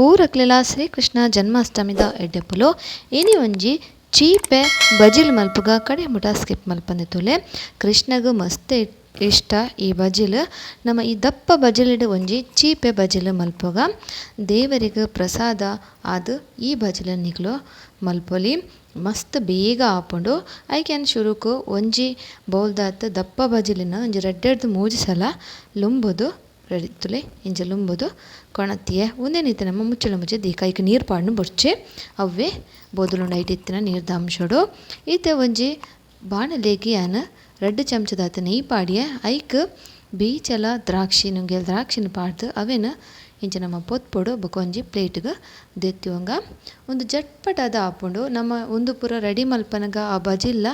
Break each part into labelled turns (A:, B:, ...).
A: ಪೂರಕ್ಲೆಲ ಶ್ರೀಕೃಷ್ಣ ಜನ್ಮಾಷ್ಟಮಿದ ಎಡ್ಡೆಪ್ಪುಲು ಇನಿ ಒಂಜಿ, ಚೀಪೆ, ಬಜಿಲ್ ಮಲ್ಪುಗ, ಕಡೆ ಮುಟ ಸ್ಕಿಪ್ ಮಲ್ಪಂದೆ ಕೃಷ್ಣಗ್ ಮಸ್ತ್ ಇಷ್ಟ ಈ ಬಜಿಲ್. ನಮ ಈ ದಪ್ಪ ಬಜಿಲ್ಡ್ ಒಂಜಿ, ಚೀಪೆ ಬಜಿಲ್ ಮಲ್ಪುಗ. ದೇವರಿಗ್ ಪ್ರಸಾದ ಆದ್ ಈ ಬಜಿಲ್ ನಿಕ್ಲು ಮಲ್ಪೊಲಿ. ಮಸ್ತ್ ಬೇಗ ಆಪುಂಡು. ಕ್ಯಾನ್ ಶುರುಕು ಒಂಜಿ ಬೌಲ್ದಾತ್ ದಪ್ಪ ಬಜಿಲಿನ ಒಂಜಿ ರೆಡ್ಡೆಡ್ದು ಮೂಜಿಸಲ ಲುಂಬುದು ರೆಡಿತ್ತುಲೆ ಇಂಚ ಲುಂಬುದು ಕೊಣತಿಯೆ ಉಂದೆನ್ ನಮ ಮುಚ್ಚಳ ಮುಚ್ಚಿ ದೀಕ ಐಕ್ ನೀರ್ ಪಾಡ್ನ ಬೊರ್ಚೆ. ಅವ್ವೆ ಬೋದುಲುಂಡು ಐಟ್ ಇತ್ತಿನ ನೀರ್ದ ಅಂಶಡು ಈತೆ ಒಂಜಿ ಬಾಣಲೆಗ್ ಯಾನ್ ರಡ್ಡ್ ಚಮಚದಾತ್ ನೆಯ್ಯಿ ಪಾಡಿಯ. ಐಕ್ ಬೀಚಲ ದ್ರಾಕ್ಷಿ ನುಂಗೆಲ್ ದ್ರಾಕ್ಷಿನ್ ಪಾಡ್ದ್ ಅವೆನ್ ಇಂಚ ನಮ್ಮ ಪೊತ್ಪೊಡು ಬೊಕ ಒಂಜಿ ಪ್ಲೇಟ್ಗ್ ದೆತ್ತಿವಂಗ. ಉಂದು ಜಟ್ಪಟದ ಆಪುಂಡು. ನಮ್ಮ ಒಂದು ಪೂರ ರೆಡಿ ಮಲ್ಪನಗ ಆ ಬಜಿಲ್ಲ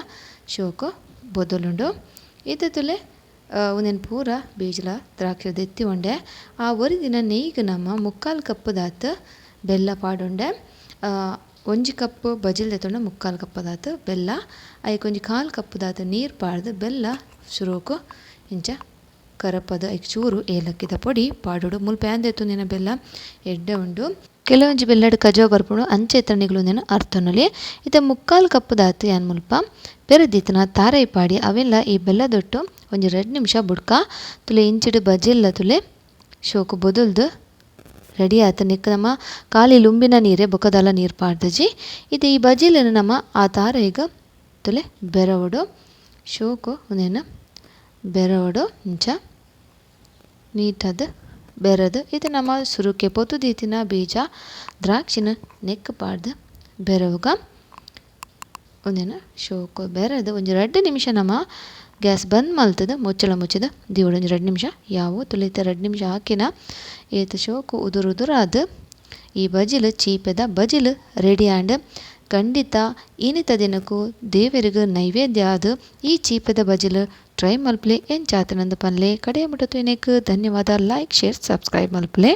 A: ಶೋಕು ಬೊದಲುಂಡು. ಈತೆ ತುಲೆ ಉಂದೆನ್ ಪೂರ ಬೀಜಲ ದ್ರಾಕ್ಷಿ ದೆತ್ತಿ ಉಂಡೆ. ಆ ಒರಿದಿನ ನೆಯ್ಗ್ ನಮ ಮುಕ್ಕಾಲ್ ದಾತ್ ಬೆಲ್ಲ ಪಾಡುಂಡೆ. ಒಂಜಿ ಕಪ್ ಬಜಿಲ್ ದೆತ್ತೊಂಡ, ಮುಕ್ಕಾಲ್ ಕಪ್ಪದಾತ್ ಬೆಲ್ಲ. ಐಕ್ ಒಂಜಿ ಕಾಲ್ ದಾತ್ ನೀರ್ ಪಾಡ್ದ್ ಬೆಲ್ಲ ಶುರುಕು ಇಂಚ ಕರಪದ ಐಕ್ ಚೂರು ಏಲಕ್ಕಿದ ಪೊಡಿ ಪಾಡೊಡು. ಮುಲ್ಪ ಆನ್ ದೆತ್ತೊಂದಿನ ಬೆಲ್ಲ? ಎಡ್ಡೆ ಉಂಡು. ಕೆಲವೊಂಜಿ ಬೆಲ್ಲಡ್ ಅಂಚೆ ಬರ್ಪುಂಡು ನೆನ ಇತ್ತಂಡಿಗ್ಲುಂದೆನ್ ಇದೆ ಮುಕ್ಕಾಲು ಕಪ್ಪು ದಾತು ಯಾನ್ ಮುಲ್ಪ ಪೆರದೀತಿನ ತಾರೈ ಪಾಡಿ ಅವೆಲ್ಲ ಈ ಬೆಲ್ಲದೊಟ್ಟು ಒಂಜಿ ರಡ್ಡ್ ನಿಮಿಷ ಬುಡ್ಕ. ತುಲೆ ಇಂಚಿಡ್ ಬಜಿಲ್ಲ ತುಲೆ ಶೋಕು ಬದುಲ್ದು ರೆಡಿ ಆತ ನಿಕ್ಕ ನಮ ಕಾಲಿ ಲುಂಬಿನ ನೀರೆ ಬೊಕದಲ ನೀರ್ ಪಾಡ್ದಜಿ. ಇದು ಈ ಬಜಿಲನ್ನು ನಮ ಆ ತಾರೈಗ ತುಲೆ ಬೆರವಡು ಶೋಕು ಒಂದೇನು ಬೆರವಡು ಇಂಚ ನೀಟದ್ ಬೆರೆದ್, ಇದು ನಮ ಸುರುಕೆ ಪೊತ್ತು ದೀತಿನ ಬೀಜ, ದ್ರಾಕ್ಷಿನ ನೆಕ್ಕ್ ಪಾಡ್ದ್ ಬೆರವುಗ. ಉಂದೆನ್ ಶೋಕು ಬೆರೆದ್, ಒಂದು ಎರಡು ನಿಮಿಷ ನಮ್ಮ ಗ್ಯಾಸ್ ಬಂದ್ ಮಲ್ತದ, ಮುಚ್ಚಳ ಮುಚ್ಚದ ದೇವಳ, ಒಂದು ಎರಡು ನಿಮಿಷ. ಯಾವು ತುಳಿತ, ಎರಡು ನಿಮಿಷ ಹಾಕಿನ, ಏತ ಶೋಕು ಉದುರು ಉದುರಾದ, ಈ ಬಜಿಲ್ ಚೀಪದ ಬಜಿಲ್ ರೆಡಿ ಆ್ಯಂಡ್ ಖಂಡಿತ, ಇನಿತ ದಿನಕ್ಕೂ ದೇವೆರ್ಗ್ ನೈವೇದ್ಯ ಆದ್, ಈ ಚೀಪದ ಬಜಿಲ್ ಟ್ರೈ ಮಲ್ಪಲೆ ಎಂಚಾತುಂಡು ಪನ್ಲೆ ಕಡೆಯ ಮುಟ ತೂಯಿನೆಗ್ ಧನ್ಯವಾದ ಲೈಕ್ ಶೇರ್ ಸಬ್ಸ್ಕ್ರೈಬ್ ಮಲ್ಪಲೆ